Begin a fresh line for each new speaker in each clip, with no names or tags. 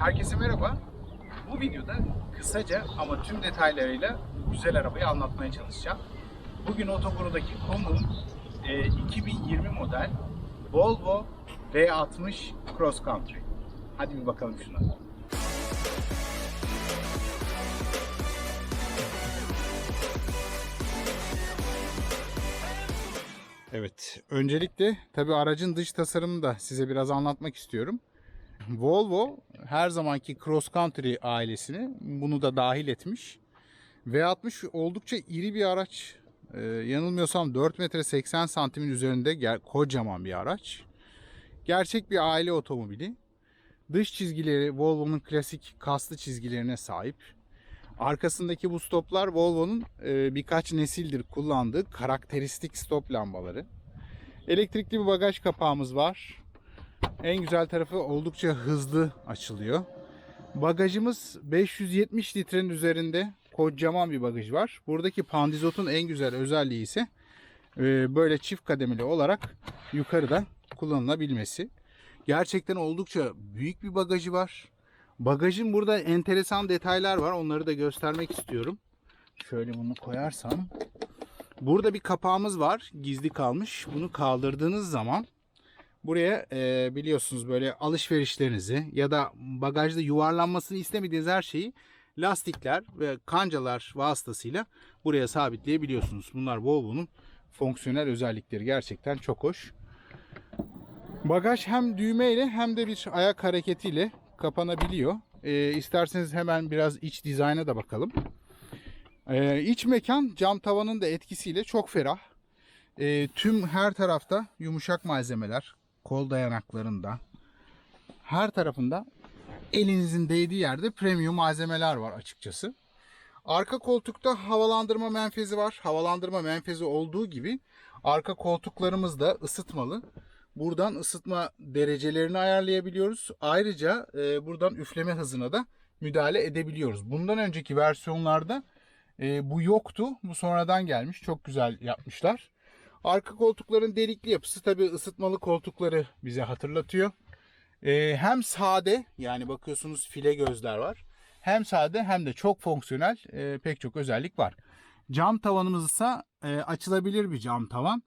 Herkese merhaba. Bu videoda kısaca ama tüm detaylarıyla güzel arabayı anlatmaya çalışacağım. Bugün Otoguru'daki konuğum e, 2020 model Volvo V60 Cross Country. Hadi bir bakalım şuna. Evet, öncelikle tabii aracın dış tasarımını da size biraz anlatmak istiyorum. Volvo her zamanki cross country ailesini bunu da dahil etmiş. V60 oldukça iri bir araç. Ee, yanılmıyorsam 4 metre 80 santimin üzerinde kocaman bir araç. Gerçek bir aile otomobili. Dış çizgileri Volvo'nun klasik kaslı çizgilerine sahip. Arkasındaki bu stoplar Volvo'nun e, birkaç nesildir kullandığı karakteristik stop lambaları. Elektrikli bir bagaj kapağımız var. En güzel tarafı oldukça hızlı açılıyor. Bagajımız 570 litrenin üzerinde kocaman bir bagaj var. Buradaki pandizotun en güzel özelliği ise e, böyle çift kademeli olarak yukarıda kullanılabilmesi. Gerçekten oldukça büyük bir bagajı var. Bagajın burada enteresan detaylar var. Onları da göstermek istiyorum. Şöyle bunu koyarsam. Burada bir kapağımız var. Gizli kalmış. Bunu kaldırdığınız zaman buraya e, biliyorsunuz böyle alışverişlerinizi ya da bagajda yuvarlanmasını istemediğiniz her şeyi lastikler ve kancalar vasıtasıyla buraya sabitleyebiliyorsunuz. Bunlar Volvo'nun fonksiyonel özellikleri. Gerçekten çok hoş. Bagaj hem düğmeyle hem de bir ayak hareketiyle kapanabiliyor. E, isterseniz hemen biraz iç dizayna da bakalım. E, iç mekan cam tavanın da etkisiyle çok ferah. E, tüm her tarafta yumuşak malzemeler, kol dayanaklarında, her tarafında elinizin değdiği yerde premium malzemeler var açıkçası. Arka koltukta havalandırma menfezi var. Havalandırma menfezi olduğu gibi arka koltuklarımız da ısıtmalı. Buradan ısıtma derecelerini ayarlayabiliyoruz. Ayrıca e, buradan üfleme hızına da müdahale edebiliyoruz. Bundan önceki versiyonlarda e, bu yoktu. Bu sonradan gelmiş. Çok güzel yapmışlar. Arka koltukların delikli yapısı tabi ısıtmalı koltukları bize hatırlatıyor. E, hem sade yani bakıyorsunuz file gözler var. Hem sade hem de çok fonksiyonel e, pek çok özellik var. Cam tavanımız ise e, açılabilir bir cam tavan.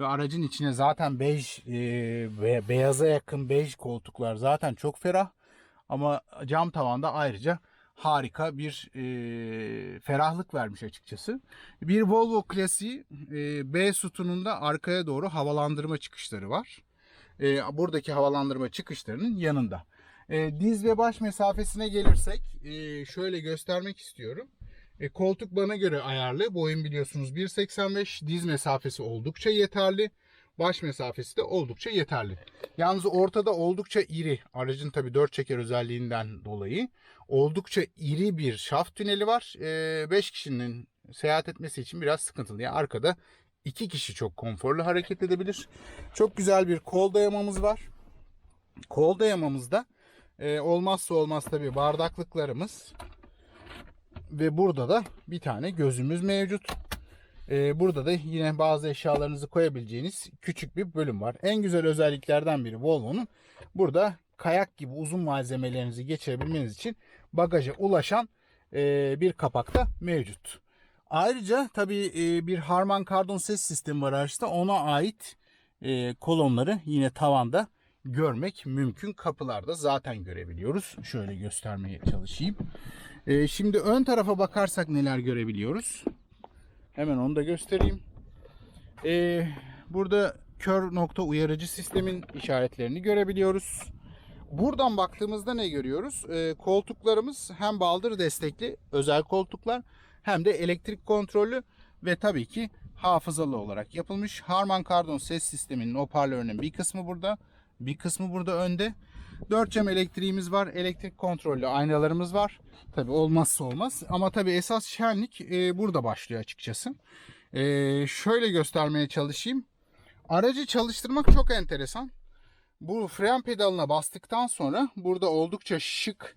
Ve aracın içine zaten bej e, beyaza yakın bej koltuklar zaten çok ferah. Ama cam tavanda ayrıca harika bir e, ferahlık vermiş açıkçası. Bir Volvo klasiği e, B sütununda arkaya doğru havalandırma çıkışları var. E, buradaki havalandırma çıkışlarının yanında. E, diz ve baş mesafesine gelirsek e, şöyle göstermek istiyorum. E, koltuk bana göre ayarlı. Boyum biliyorsunuz 1.85. Diz mesafesi oldukça yeterli. Baş mesafesi de oldukça yeterli. Yalnız ortada oldukça iri. Aracın tabi 4 çeker özelliğinden dolayı oldukça iri bir şaft tüneli var. 5 kişinin seyahat etmesi için biraz sıkıntılı. Yani arkada 2 kişi çok konforlu hareket edebilir. Çok güzel bir kol dayamamız var. Kol dayamamızda e, olmazsa olmaz tabi bardaklıklarımız ve burada da bir tane gözümüz mevcut. Ee, burada da yine bazı eşyalarınızı koyabileceğiniz küçük bir bölüm var. En güzel özelliklerden biri Volvo'nun burada kayak gibi uzun malzemelerinizi geçirebilmeniz için bagaja ulaşan e, bir kapak da mevcut. Ayrıca tabii e, bir Harman Kardon ses sistemi var araçta. Ona ait e, kolonları yine tavanda görmek mümkün. Kapılarda zaten görebiliyoruz. Şöyle göstermeye çalışayım. E, şimdi ön tarafa bakarsak neler görebiliyoruz? Hemen onu da göstereyim. E, burada kör nokta uyarıcı sistemin işaretlerini görebiliyoruz. Buradan baktığımızda ne görüyoruz? E, koltuklarımız hem baldır destekli özel koltuklar hem de elektrik kontrollü ve tabii ki hafızalı olarak yapılmış. Harman Kardon ses sisteminin hoparlörünün bir kısmı burada, bir kısmı burada önde. 4 cam elektriğimiz var. Elektrik kontrollü aynalarımız var. Tabi olmazsa olmaz. Ama tabi esas şenlik e, burada başlıyor açıkçası. E, şöyle göstermeye çalışayım. Aracı çalıştırmak çok enteresan. Bu fren pedalına bastıktan sonra burada oldukça şık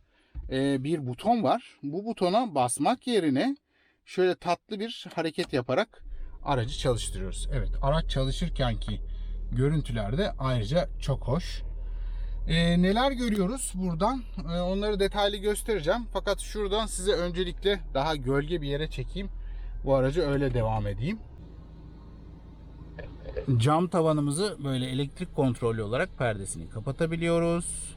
e, bir buton var. Bu butona basmak yerine şöyle tatlı bir hareket yaparak aracı çalıştırıyoruz. Evet araç çalışırken ki görüntüler de ayrıca çok hoş. Ee, neler görüyoruz buradan? Ee, onları detaylı göstereceğim. Fakat şuradan size öncelikle daha gölge bir yere çekeyim. Bu aracı öyle devam edeyim. Cam tavanımızı böyle elektrik kontrollü olarak perdesini kapatabiliyoruz.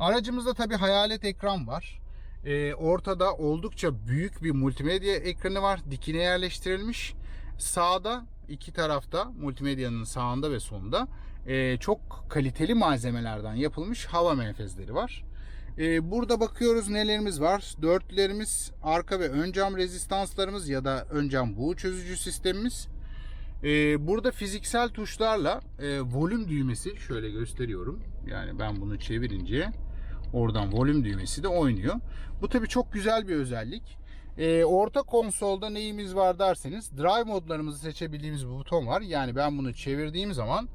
Aracımızda tabi hayalet ekran var. Ee, ortada oldukça büyük bir multimedya ekranı var. Dikine yerleştirilmiş. Sağda iki tarafta multimedyanın sağında ve solunda e, çok kaliteli malzemelerden yapılmış hava menfezleri var. E, burada bakıyoruz nelerimiz var. Dörtlerimiz, arka ve ön cam rezistanslarımız ya da ön cam buğu çözücü sistemimiz. E, burada fiziksel tuşlarla e, volüm düğmesi şöyle gösteriyorum. Yani ben bunu çevirince oradan volüm düğmesi de oynuyor. Bu tabi çok güzel bir özellik. E, orta konsolda neyimiz var derseniz drive modlarımızı seçebildiğimiz bir buton var. Yani ben bunu çevirdiğim zaman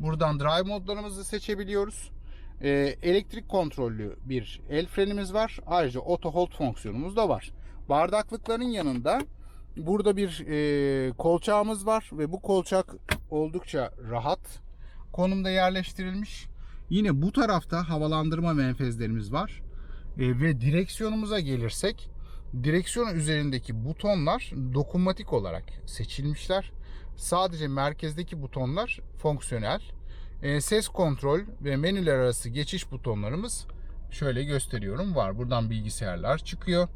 buradan drive modlarımızı seçebiliyoruz. E, elektrik kontrollü bir el frenimiz var. Ayrıca auto hold fonksiyonumuz da var. Bardaklıkların yanında burada bir e, kolçağımız var ve bu kolçak oldukça rahat konumda yerleştirilmiş. Yine bu tarafta havalandırma menfezlerimiz var. E, ve direksiyonumuza gelirsek direksiyon üzerindeki butonlar dokunmatik olarak seçilmişler. Sadece merkezdeki butonlar fonksiyonel. E, ses kontrol ve menüler arası geçiş butonlarımız şöyle gösteriyorum var. Buradan bilgisayarlar çıkıyor.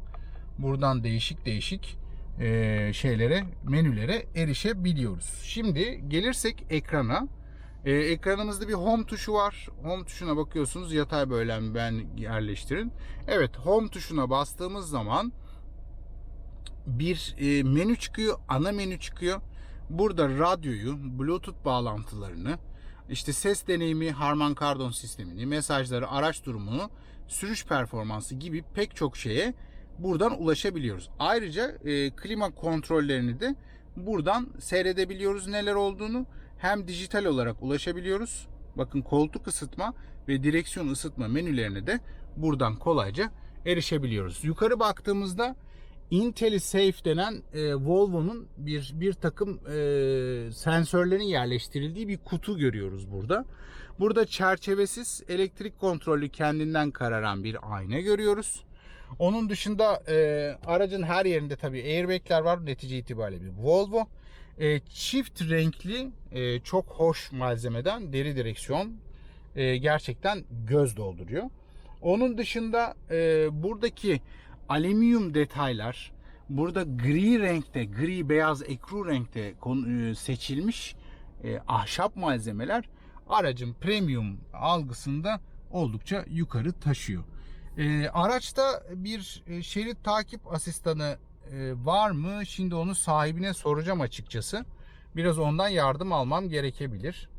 Buradan değişik değişik e, şeylere, menülere erişebiliyoruz. Şimdi gelirsek ekrana. E, ekranımızda bir home tuşu var. Home tuşuna bakıyorsunuz. Yatay bölüm ben yerleştirin. Evet home tuşuna bastığımız zaman bir e, menü çıkıyor. Ana menü çıkıyor. Burada radyoyu, bluetooth bağlantılarını, işte ses deneyimi, Harman Kardon sistemini, mesajları, araç durumunu, sürüş performansı gibi pek çok şeye buradan ulaşabiliyoruz. Ayrıca e, klima kontrollerini de buradan seyredebiliyoruz neler olduğunu. Hem dijital olarak ulaşabiliyoruz. Bakın koltuk ısıtma ve direksiyon ısıtma menülerine de buradan kolayca erişebiliyoruz. Yukarı baktığımızda IntelliSafe denen e, Volvo'nun bir bir takım e, sensörlerin yerleştirildiği bir kutu görüyoruz burada. Burada çerçevesiz elektrik kontrollü kendinden kararan bir ayna görüyoruz. Onun dışında e, aracın her yerinde tabii airbag'ler var netice itibariyle bir Volvo. E, çift renkli e, çok hoş malzemeden deri direksiyon e, gerçekten göz dolduruyor. Onun dışında e, buradaki alüminyum detaylar burada gri renkte, gri beyaz ekru renkte e, seçilmiş e, ahşap malzemeler aracın premium algısında oldukça yukarı taşıyor. E, araçta bir e, şerit takip asistanı var mı? Şimdi onu sahibine soracağım açıkçası. Biraz ondan yardım almam gerekebilir.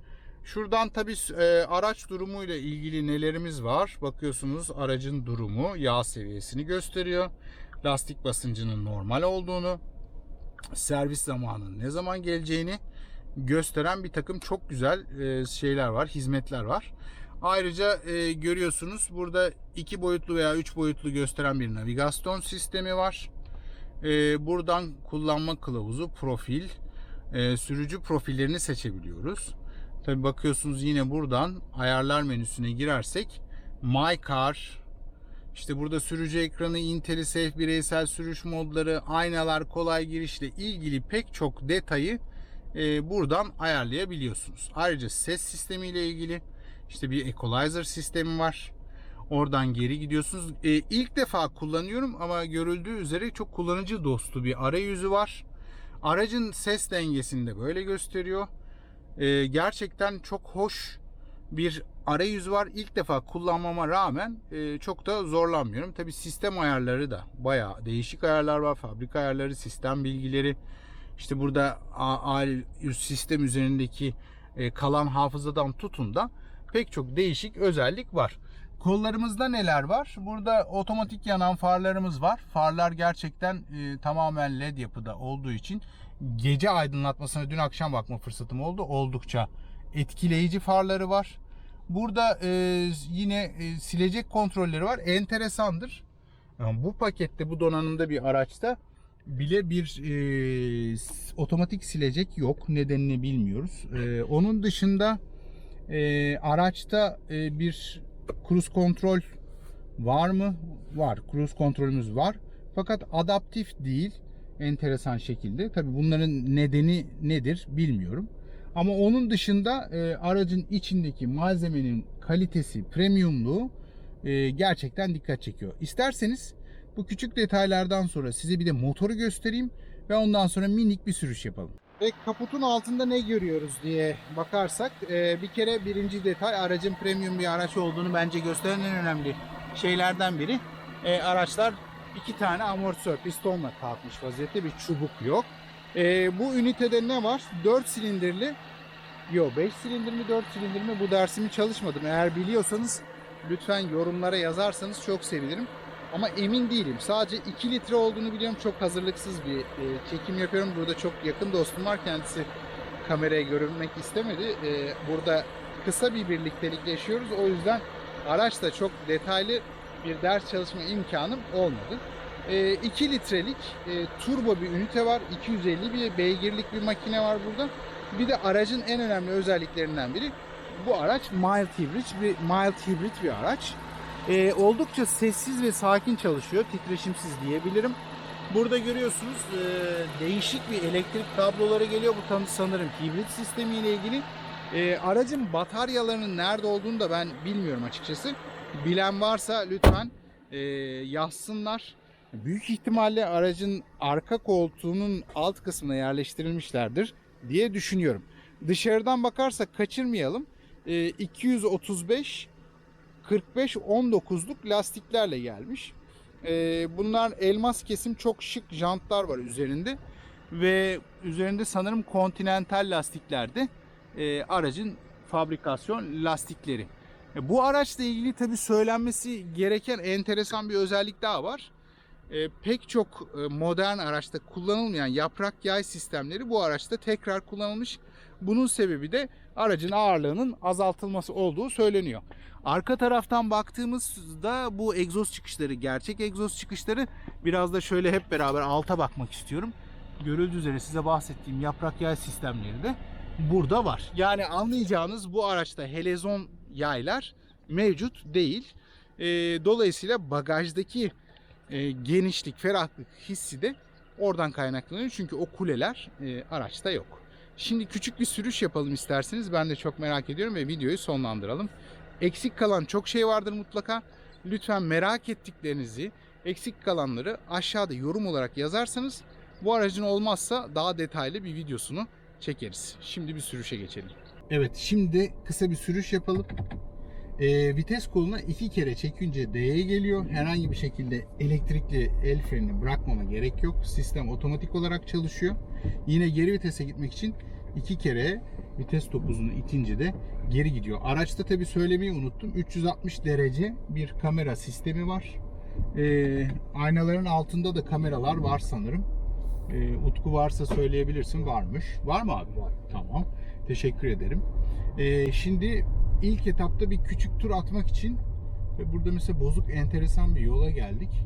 Şuradan tabi e, araç durumuyla ilgili nelerimiz var. Bakıyorsunuz aracın durumu yağ seviyesini gösteriyor. Lastik basıncının normal olduğunu, servis zamanının ne zaman geleceğini gösteren bir takım çok güzel e, şeyler var, hizmetler var. Ayrıca e, görüyorsunuz burada iki boyutlu veya üç boyutlu gösteren bir navigasyon sistemi var. E, buradan kullanma kılavuzu, profil, e, sürücü profillerini seçebiliyoruz. Tabi bakıyorsunuz yine buradan ayarlar menüsüne girersek My Car işte burada sürücü ekranı, IntelliSafe bireysel sürüş modları, aynalar, kolay girişle ilgili pek çok detayı e, buradan ayarlayabiliyorsunuz. Ayrıca ses sistemi ile ilgili işte bir equalizer sistemi var. Oradan geri gidiyorsunuz. E, ilk defa kullanıyorum ama görüldüğü üzere çok kullanıcı dostu bir arayüzü var. Aracın ses dengesini de böyle gösteriyor. E, gerçekten çok hoş bir arayüzü var. İlk defa kullanmama rağmen e, çok da zorlanmıyorum. Tabi sistem ayarları da bayağı değişik ayarlar var. Fabrika ayarları, sistem bilgileri. İşte burada A, sistem üzerindeki e, kalan hafızadan tutun da pek çok değişik özellik var. Kollarımızda neler var? Burada otomatik yanan farlarımız var. Farlar gerçekten e, tamamen led yapıda olduğu için gece aydınlatmasına dün akşam bakma fırsatım oldu. Oldukça etkileyici farları var. Burada e, yine e, silecek kontrolleri var. Enteresandır. Yani bu pakette, bu donanımda bir araçta bile bir e, otomatik silecek yok. Nedenini bilmiyoruz. E, onun dışında Ee, araçta e, bir cruise kontrol var mı? Var. Cruise kontrolümüz var. Fakat adaptif değil. Enteresan şekilde. Tabi bunların nedeni nedir bilmiyorum. Ama onun dışında e, aracın içindeki malzemenin kalitesi, premiumluğu e, gerçekten dikkat çekiyor. İsterseniz bu küçük detaylardan sonra size bir de motoru göstereyim ve ondan sonra minik bir sürüş yapalım. Ve kaputun altında ne görüyoruz diye bakarsak e, bir kere birinci detay aracın premium bir araç olduğunu bence gösteren en önemli şeylerden biri. E, araçlar iki tane amortisör pistonla kalkmış vaziyette bir çubuk yok. E, bu ünitede ne var? 4 silindirli Yok 5 silindir mi 4 silindir mi bu dersimi çalışmadım. Eğer biliyorsanız lütfen yorumlara yazarsanız çok sevinirim. Ama emin değilim. Sadece 2 litre olduğunu biliyorum. Çok hazırlıksız bir e, çekim yapıyorum. Burada çok yakın dostum var. Kendisi kameraya görünmek istemedi. E, burada kısa bir birliktelik yaşıyoruz. O yüzden araçta çok detaylı bir ders çalışma imkanım olmadı. 2 litrelik e, turbo bir ünite var. 250 bir beygirlik bir makine var burada. Bir de aracın en önemli özelliklerinden biri bu araç mild hibrit bir mild hibrit bir araç. Ee, oldukça sessiz ve sakin çalışıyor. Titreşimsiz diyebilirim. Burada görüyorsunuz e, değişik bir elektrik kabloları geliyor. Bu tam sanırım hibrit sistemi ilgili. E, aracın bataryalarının nerede olduğunu da ben bilmiyorum açıkçası. Bilen varsa lütfen e, yazsınlar. Büyük ihtimalle aracın arka koltuğunun alt kısmına yerleştirilmişlerdir diye düşünüyorum. Dışarıdan bakarsak kaçırmayalım. E, 235 45 19'luk lastiklerle gelmiş. E, bunlar elmas kesim çok şık jantlar var üzerinde ve üzerinde sanırım Continental lastiklerdi. E, aracın fabrikasyon lastikleri. E, bu araçla ilgili tabi söylenmesi gereken enteresan bir özellik daha var. E, pek çok e, modern araçta kullanılmayan yaprak yay sistemleri bu araçta tekrar kullanılmış. Bunun sebebi de aracın ağırlığının azaltılması olduğu söyleniyor. Arka taraftan baktığımızda bu egzoz çıkışları, gerçek egzoz çıkışları biraz da şöyle hep beraber alta bakmak istiyorum. Görüldüğü üzere size bahsettiğim yaprak yay sistemleri de burada var. Yani anlayacağınız bu araçta helezon yaylar mevcut değil. E, dolayısıyla bagajdaki e, genişlik, ferahlık hissi de oradan kaynaklanıyor. Çünkü o kuleler e, araçta yok. Şimdi küçük bir sürüş yapalım isterseniz. Ben de çok merak ediyorum ve videoyu sonlandıralım. Eksik kalan çok şey vardır mutlaka. Lütfen merak ettiklerinizi, eksik kalanları aşağıda yorum olarak yazarsanız bu aracın olmazsa daha detaylı bir videosunu çekeriz. Şimdi bir sürüşe geçelim. Evet şimdi kısa bir sürüş yapalım. E, vites koluna iki kere çekince D'ye geliyor. Herhangi bir şekilde elektrikli el frenini bırakmama gerek yok. Sistem otomatik olarak çalışıyor. Yine geri vitese gitmek için iki kere vites topuzunu itince de geri gidiyor. Araçta tabi söylemeyi unuttum. 360 derece bir kamera sistemi var. E, aynaların altında da kameralar var sanırım. E, Utku varsa söyleyebilirsin. Varmış. Var mı abi?
Var.
Tamam. Teşekkür ederim. E, şimdi ilk etapta bir küçük tur atmak için ve burada mesela bozuk enteresan bir yola geldik.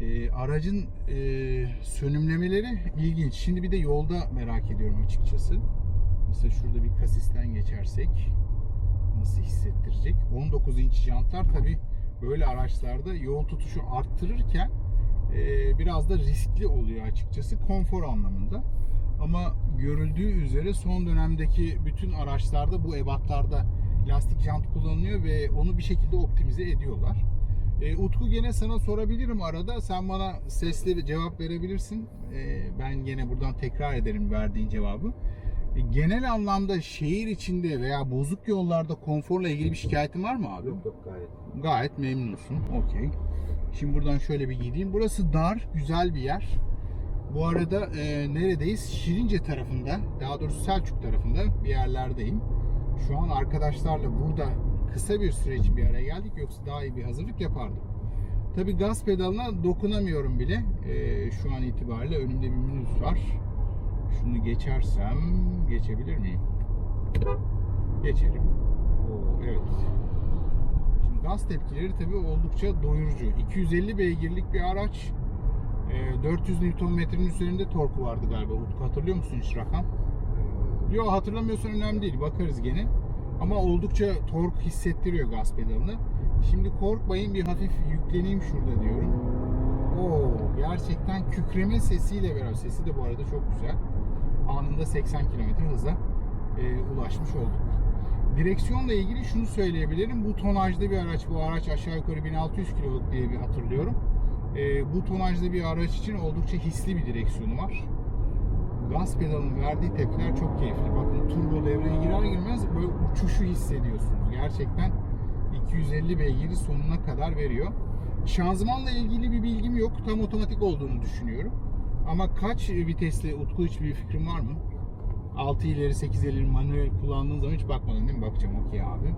E, aracın e, sönümlemeleri ilginç. Şimdi bir de yolda merak ediyorum açıkçası. Mesela şurada bir kasisten geçersek nasıl hissettirecek? 19 inç jantlar tabi böyle araçlarda yol tutuşu arttırırken e, biraz da riskli oluyor açıkçası konfor anlamında. Ama görüldüğü üzere son dönemdeki bütün araçlarda bu ebatlarda lastik jant kullanılıyor ve onu bir şekilde optimize ediyorlar. E, Utku gene sana sorabilirim arada. Sen bana sesli cevap verebilirsin. E, ben gene buradan tekrar ederim verdiğin cevabı. E, genel anlamda şehir içinde veya bozuk yollarda konforla ilgili bir şikayetin var mı abi?
Yok yok gayet.
Gayet memnunsun. Okey. Şimdi buradan şöyle bir gideyim. Burası dar, güzel bir yer. Bu arada e, neredeyiz? Şirince tarafında, daha doğrusu Selçuk tarafında bir yerlerdeyim. Şu an arkadaşlarla burada kısa bir süre için bir araya geldik. Yoksa daha iyi bir hazırlık yapardım. Tabi gaz pedalına dokunamıyorum bile. E, şu an itibariyle önümde bir minibüs var. Şunu geçersem geçebilir miyim? Geçelim. Oo, evet. Şimdi gaz tepkileri tabi oldukça doyurucu. 250 beygirlik bir araç. E, 400 Nm'nin üzerinde torku vardı galiba. Utku hatırlıyor musun hiç rakam? Yok hatırlamıyorsan önemli değil. Bakarız gene. Ama oldukça tork hissettiriyor gaz pedalını. Şimdi korkmayın bir hafif yükleneyim şurada diyorum. Oo, gerçekten kükreme sesiyle beraber sesi de bu arada çok güzel. Anında 80 km hıza e, ulaşmış olduk. Direksiyonla ilgili şunu söyleyebilirim. Bu tonajda bir araç. Bu araç aşağı yukarı 1600 kiloluk diye bir hatırlıyorum. E, bu tonajda bir araç için oldukça hisli bir direksiyonu var. Gaz pedalının verdiği tepkiler çok keyifli. Bakın turbo devreye girer girmez böyle uçuşu hissediyorsunuz. Gerçekten 250 beygiri sonuna kadar veriyor. Şanzımanla ilgili bir bilgim yok. Tam otomatik olduğunu düşünüyorum. Ama kaç vitesli Utku hiç bir fikrim var mı? 6 ileri 8 ileri manuel kullandığın zaman hiç bakmadın değil mi? Bakacağım okey abi.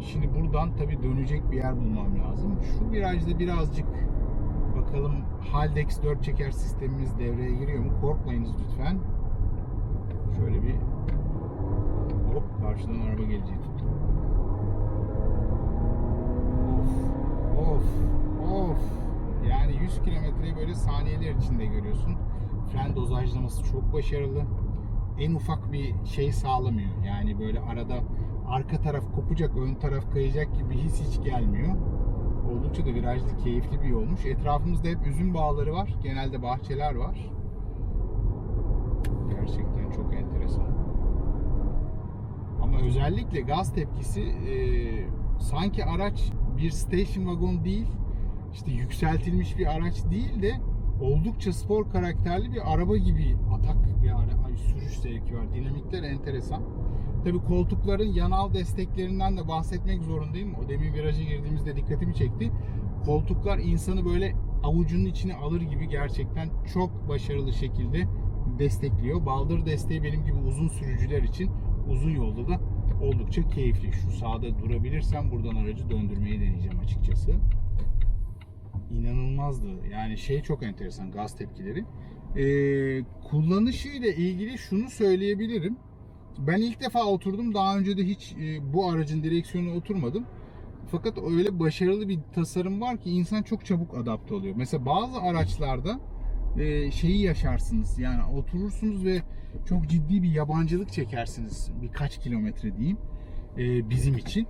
Şimdi buradan tabii dönecek bir yer bulmam lazım. Şu virajda birazcık bakalım Haldex 4 çeker sistemimiz devreye giriyor mu? Korkmayınız lütfen. Şöyle bir hop karşıdan araba tuttum. Of of of yani 100 kilometreyi böyle saniyeler içinde görüyorsun. Fren dozajlaması çok başarılı. En ufak bir şey sağlamıyor. Yani böyle arada arka taraf kopacak, ön taraf kayacak gibi his hiç gelmiyor. Oldukça da virajlı, keyifli bir yolmuş. Etrafımızda hep üzüm bağları var. Genelde bahçeler var. Gerçekten çok enteresan. Ama özellikle gaz tepkisi e, sanki araç bir station wagon değil, işte yükseltilmiş bir araç değil de oldukça spor karakterli bir araba gibi atak bir ara, ay, sürüş zevki var. Dinamikler enteresan. Tabii koltukların yanal desteklerinden de bahsetmek zorundayım. O demin viraja girdiğimizde dikkatimi çekti. Koltuklar insanı böyle avucunun içine alır gibi gerçekten çok başarılı şekilde destekliyor. Baldır desteği benim gibi uzun sürücüler için uzun yolda da oldukça keyifli. Şu sağda durabilirsem buradan aracı döndürmeyi deneyeceğim açıkçası. İnanılmazdı. Yani şey çok enteresan gaz tepkileri. Ee, kullanışıyla ilgili şunu söyleyebilirim. Ben ilk defa oturdum. Daha önce de hiç e, bu aracın direksiyonuna oturmadım. Fakat öyle başarılı bir tasarım var ki insan çok çabuk adapte oluyor. Mesela bazı araçlarda e, şeyi yaşarsınız. Yani oturursunuz ve çok ciddi bir yabancılık çekersiniz birkaç kilometre diyeyim e, bizim için.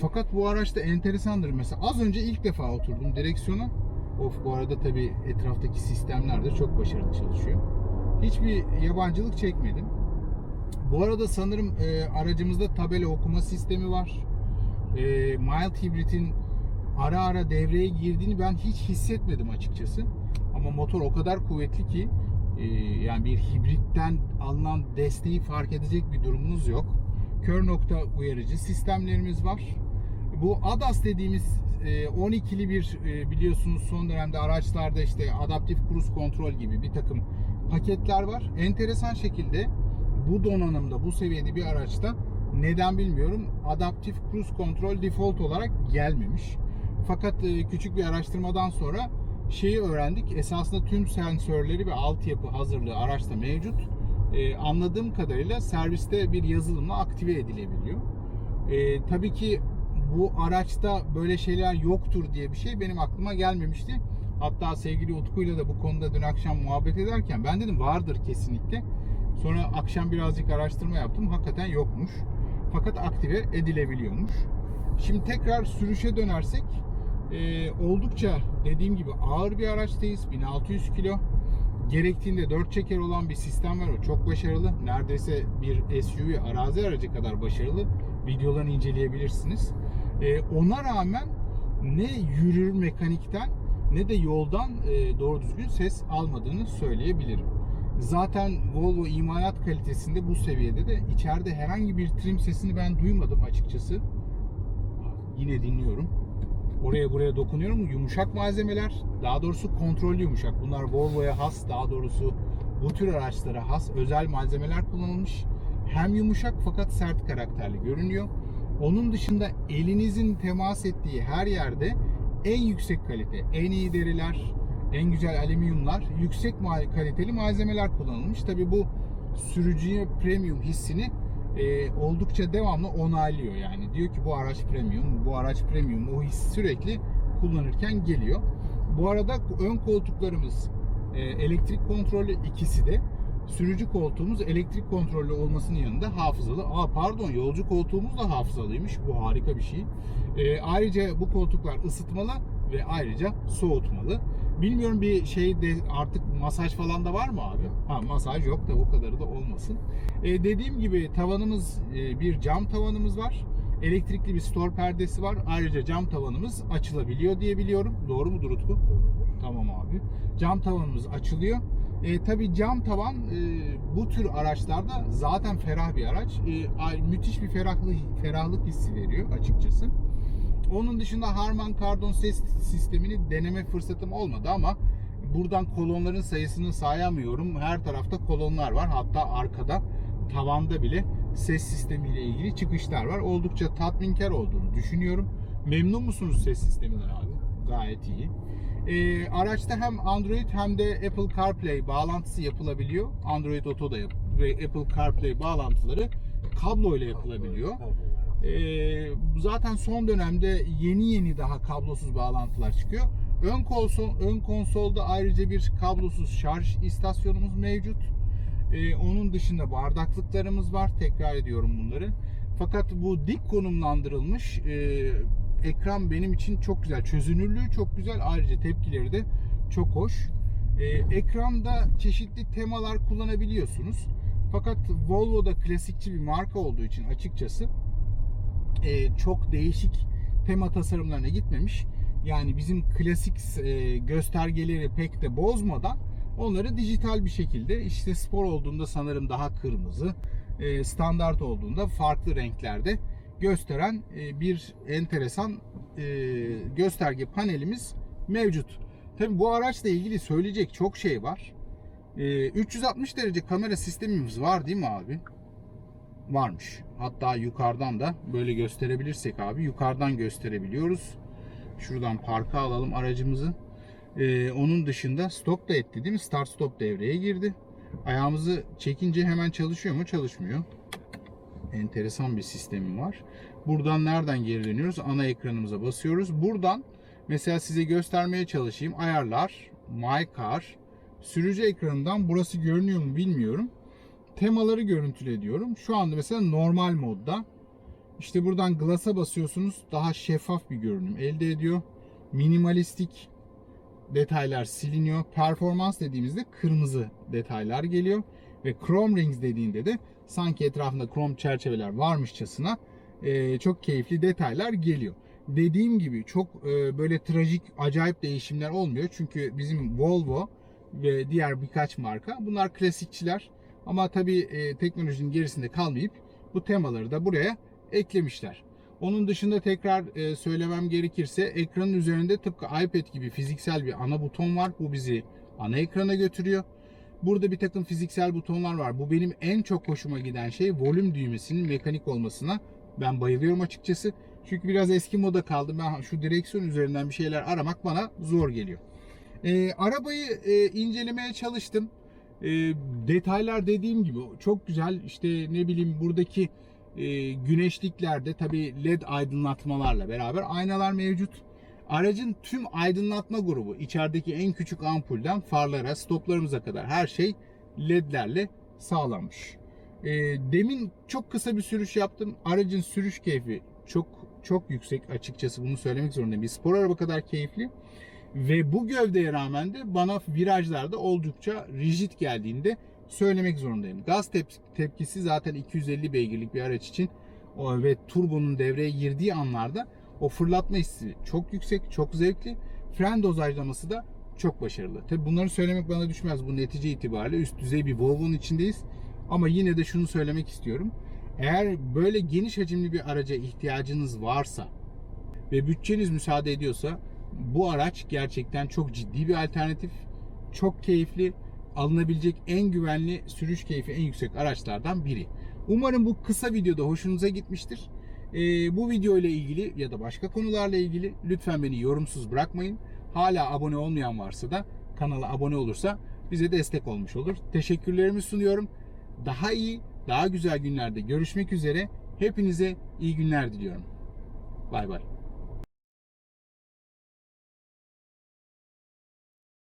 Fakat bu araçta enteresandır. Mesela az önce ilk defa oturdum direksiyona. Of bu arada tabi etraftaki sistemler de çok başarılı çalışıyor. Hiçbir yabancılık çekmedim. Bu arada sanırım e, aracımızda tabela okuma sistemi var. E, mild Hybrid'in ara ara devreye girdiğini ben hiç hissetmedim açıkçası. Ama motor o kadar kuvvetli ki e, yani bir hibritten alınan desteği fark edecek bir durumunuz yok. Kör nokta uyarıcı sistemlerimiz var. Bu ADAS dediğimiz e, 12'li bir e, biliyorsunuz son dönemde araçlarda işte adaptif cruise kontrol gibi bir takım paketler var. Enteresan şekilde bu donanımda, bu seviyede bir araçta neden bilmiyorum adaptif cruise kontrol default olarak gelmemiş. Fakat e, küçük bir araştırmadan sonra şeyi öğrendik. Esasında tüm sensörleri ve altyapı hazırlığı araçta mevcut. E, anladığım kadarıyla serviste bir yazılımla aktive edilebiliyor. E, tabii ki bu araçta böyle şeyler yoktur diye bir şey benim aklıma gelmemişti. Hatta sevgili Utku'yla da bu konuda dün akşam muhabbet ederken ben dedim vardır kesinlikle. Sonra akşam birazcık araştırma yaptım. Hakikaten yokmuş. Fakat aktive edilebiliyormuş. Şimdi tekrar sürüşe dönersek e, oldukça dediğim gibi ağır bir araçtayız. 1600 kilo. Gerektiğinde 4 çeker olan bir sistem var. O çok başarılı. Neredeyse bir SUV arazi aracı kadar başarılı. Videolarını inceleyebilirsiniz. E, ona rağmen ne yürür mekanikten ne de yoldan e, doğru düzgün ses almadığını söyleyebilirim. Zaten Volvo imalat kalitesinde bu seviyede de içeride herhangi bir trim sesini ben duymadım açıkçası. Yine dinliyorum. Oraya buraya dokunuyorum. Yumuşak malzemeler, daha doğrusu kontrollü yumuşak. Bunlar Volvo'ya has, daha doğrusu bu tür araçlara has özel malzemeler kullanılmış. Hem yumuşak fakat sert karakterli görünüyor. Onun dışında elinizin temas ettiği her yerde en yüksek kalite, en iyi deriler, en güzel alüminyumlar, yüksek kaliteli malzemeler kullanılmış. Tabi bu sürücüye premium hissini e, oldukça devamlı onaylıyor yani. Diyor ki bu araç premium, bu araç premium. O his sürekli kullanırken geliyor. Bu arada ön koltuklarımız e, elektrik kontrollü ikisi de. sürücü koltuğumuz elektrik kontrollü olmasının yanında hafızalı. Aa pardon yolcu koltuğumuz da hafızalıymış. Bu harika bir şey. Ee, ayrıca bu koltuklar ısıtmalı ve ayrıca soğutmalı. Bilmiyorum bir şey de artık masaj falan da var mı abi? Ha masaj yok da o kadarı da olmasın. Ee, dediğim gibi tavanımız e, bir cam tavanımız var. Elektrikli bir store perdesi var. Ayrıca cam tavanımız açılabiliyor diye biliyorum. Doğru mudur Utku? Tamam abi. Cam tavanımız açılıyor. E, tabii cam tavan e, bu tür araçlarda zaten ferah bir araç. E, müthiş bir ferahlık, ferahlık hissi veriyor açıkçası. Onun dışında Harman Kardon ses sistemini deneme fırsatım olmadı ama buradan kolonların sayısını sayamıyorum. Her tarafta kolonlar var. Hatta arkada tavanda bile ses sistemiyle ilgili çıkışlar var. Oldukça tatminkar olduğunu düşünüyorum. Memnun musunuz ses sisteminden abi? Gayet iyi. Ee, araçta hem Android hem de Apple CarPlay bağlantısı yapılabiliyor. Android Auto da yap ve Apple CarPlay bağlantıları kablo ile yapılabiliyor. Ee, zaten son dönemde yeni yeni daha kablosuz bağlantılar çıkıyor. Ön konsol ön konsolda ayrıca bir kablosuz şarj istasyonumuz mevcut. Ee, onun dışında bardaklıklarımız var. Tekrar ediyorum bunları. Fakat bu dik konumlandırılmış e, ekran benim için çok güzel. Çözünürlüğü çok güzel. Ayrıca tepkileri de çok hoş. Ee, ekranda çeşitli temalar kullanabiliyorsunuz. Fakat Volvo da klasikçi bir marka olduğu için açıkçası e, çok değişik tema tasarımlarına gitmemiş. Yani bizim klasik e, göstergeleri pek de bozmadan onları dijital bir şekilde işte spor olduğunda sanırım daha kırmızı, e, standart olduğunda farklı renklerde gösteren e, bir enteresan e, gösterge panelimiz mevcut. Tabi bu araçla ilgili söyleyecek çok şey var. E, 360 derece kamera sistemimiz var değil mi abi? Varmış. Hatta yukarıdan da böyle gösterebilirsek abi yukarıdan gösterebiliyoruz. Şuradan parka alalım aracımızı. Ee, onun dışında stop da etti değil mi? Start stop devreye girdi. Ayağımızı çekince hemen çalışıyor mu? Çalışmıyor. Enteresan bir sistemi var. Buradan nereden geri dönüyoruz? Ana ekranımıza basıyoruz. Buradan mesela size göstermeye çalışayım. Ayarlar, My Car, sürücü ekranından burası görünüyor mu bilmiyorum. Temaları görüntüle diyorum. Şu anda mesela normal modda. İşte buradan glass'a basıyorsunuz. Daha şeffaf bir görünüm elde ediyor. Minimalistik detaylar siliniyor. Performans dediğimizde kırmızı detaylar geliyor. Ve Chrome Rings dediğinde de sanki etrafında krom çerçeveler varmışçasına e, çok keyifli detaylar geliyor. Dediğim gibi çok e, böyle trajik, acayip değişimler olmuyor. Çünkü bizim Volvo ve diğer birkaç marka bunlar klasikçiler. Ama tabii e, teknolojinin gerisinde kalmayıp bu temaları da buraya eklemişler. Onun dışında tekrar e, söylemem gerekirse ekranın üzerinde tıpkı iPad gibi fiziksel bir ana buton var. Bu bizi ana ekrana götürüyor. Burada bir takım fiziksel butonlar var. Bu benim en çok hoşuma giden şey volüm düğmesinin mekanik olmasına. Ben bayılıyorum açıkçası. Çünkü biraz eski moda kaldım. Ben şu direksiyon üzerinden bir şeyler aramak bana zor geliyor. E, arabayı e, incelemeye çalıştım. E, detaylar dediğim gibi çok güzel. İşte ne bileyim buradaki e, güneşliklerde tabi led aydınlatmalarla beraber aynalar mevcut. Aracın tüm aydınlatma grubu içerideki en küçük ampulden farlara, stoplarımıza kadar her şey ledlerle sağlanmış. E, demin çok kısa bir sürüş yaptım. Aracın sürüş keyfi çok çok yüksek açıkçası bunu söylemek zorundayım. Bir spor araba kadar keyifli. Ve bu gövdeye rağmen de bana virajlarda oldukça rigid geldiğinde söylemek zorundayım. Gaz tep- tepkisi zaten 250 beygirlik bir araç için ve turbonun devreye girdiği anlarda o fırlatma hissi çok yüksek, çok zevkli. Fren dozajlaması da çok başarılı. Tabi bunları söylemek bana düşmez. Bu netice itibariyle üst düzey bir Volvo'nun içindeyiz. Ama yine de şunu söylemek istiyorum. Eğer böyle geniş hacimli bir araca ihtiyacınız varsa ve bütçeniz müsaade ediyorsa bu araç gerçekten çok ciddi bir alternatif. Çok keyifli, alınabilecek en güvenli sürüş keyfi en yüksek araçlardan biri. Umarım bu kısa videoda hoşunuza gitmiştir. Ee, bu video ile ilgili ya da başka konularla ilgili lütfen beni yorumsuz bırakmayın. Hala abone olmayan varsa da kanala abone olursa bize destek olmuş olur. Teşekkürlerimi sunuyorum. Daha iyi, daha güzel günlerde görüşmek üzere. Hepinize iyi günler diliyorum. Bay bay.